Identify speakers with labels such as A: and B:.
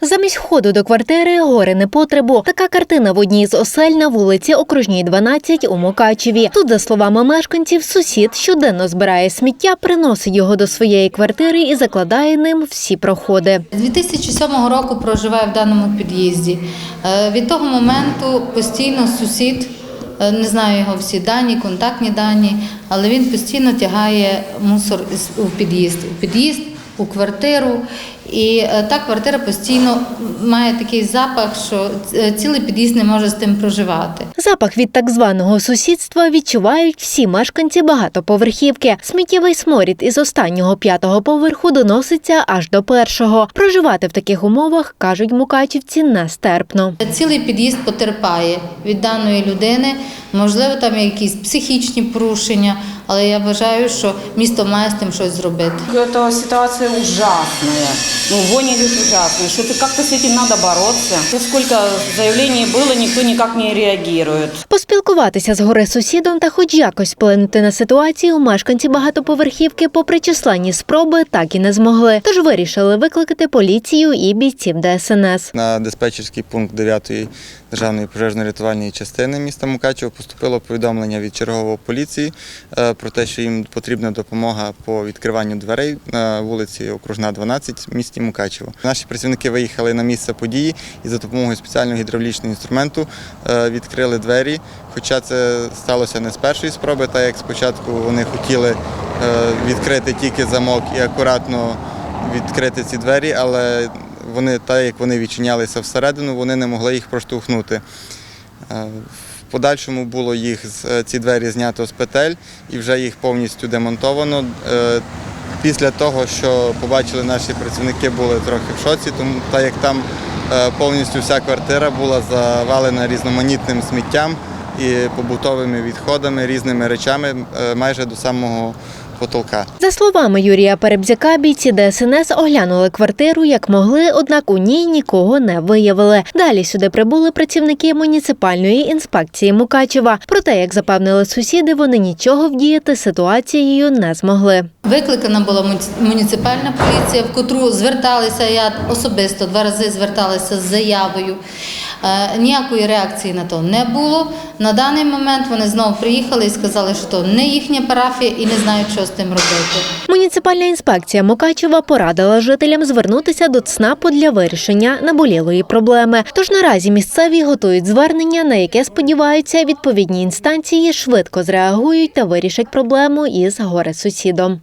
A: Замість входу до квартири гори непотребу. Така картина в одній з осель на вулиці Окружній 12 у Мукачеві. Тут, за словами мешканців, сусід щоденно збирає сміття, приносить його до своєї квартири і закладає ним всі проходи.
B: З 2007 року проживаю в даному під'їзді. Е, Від того моменту постійно сусід, е, не знаю його всі дані, контактні дані, але він постійно тягає мусор у під'їзд, у під'їзд, у квартиру. І е, та квартира постійно має такий запах, що е, цілий під'їзд не може з тим проживати.
A: Запах від так званого сусідства відчувають всі мешканці багатоповерхівки. Сміттєвий сморід із останнього п'ятого поверху доноситься аж до першого. Проживати в таких умовах кажуть мукачівці нестерпно.
B: Цілий під'їзд потерпає від даної людини. Можливо, там є якісь психічні порушення, але я вважаю, що місто має з тим щось зробити.
C: Эта ситуация ужасная. Ну, вонь идет ужасная. Что-то как-то с этим надо бороться. Сколько заявлений было, никто никак не реагирует.
A: Поспілкуватися з гори сусідом та хоч якось вплинути на ситуацію мешканці багатоповерхівки, попри численні спроби, так і не змогли. Тож вирішили викликати поліцію і бійців ДСНС.
D: На диспетчерський пункт 9-ї державної пожежно-рятувальної частини міста Мукачево поступило повідомлення від чергової поліції е, про те, що їм потрібна допомога по відкриванню дверей на вулиці Окружна 12 в місті Мукачево. Наші працівники виїхали на місце події і за допомогою спеціального гідравлічного інструменту е, відкрили двері. Хоча це сталося не з першої спроби, так як спочатку вони хотіли е, відкрити тільки замок і акуратно відкрити ці двері, але вони, так як вони відчинялися всередину, вони не могли їх проштовхнути. Подальшому було їх е, ці двері знято з петель і вже їх повністю демонтовано. Е, Після того, що побачили наші працівники, були трохи в шоці, тому так як там е, повністю вся квартира була завалена різноманітним сміттям і побутовими відходами, різними речами майже до самого потолка.
A: За словами Юрія Перебзяка, бійці ДСНС оглянули квартиру як могли, однак у ній нікого не виявили. Далі сюди прибули працівники муніципальної інспекції Мукачева. Проте, як запевнили сусіди, вони нічого вдіяти ситуацією не змогли.
B: Викликана була муніц- муніципальна поліція, в котру зверталися, я особисто два рази зверталася з заявою. Е, Ніякої реакції на то не було. На даний момент вони знову приїхали і сказали, що то не їхня парафія і не знають, що з тим робити.
A: Муніципальна інспекція Мукачева порадила жителям звернутися до ЦНАПу для вирішення наболілої проблеми. Тож наразі місцеві готують звернення, на яке сподіваються відповідні інстанції швидко зреагують та вирішать проблему із горе сусідом.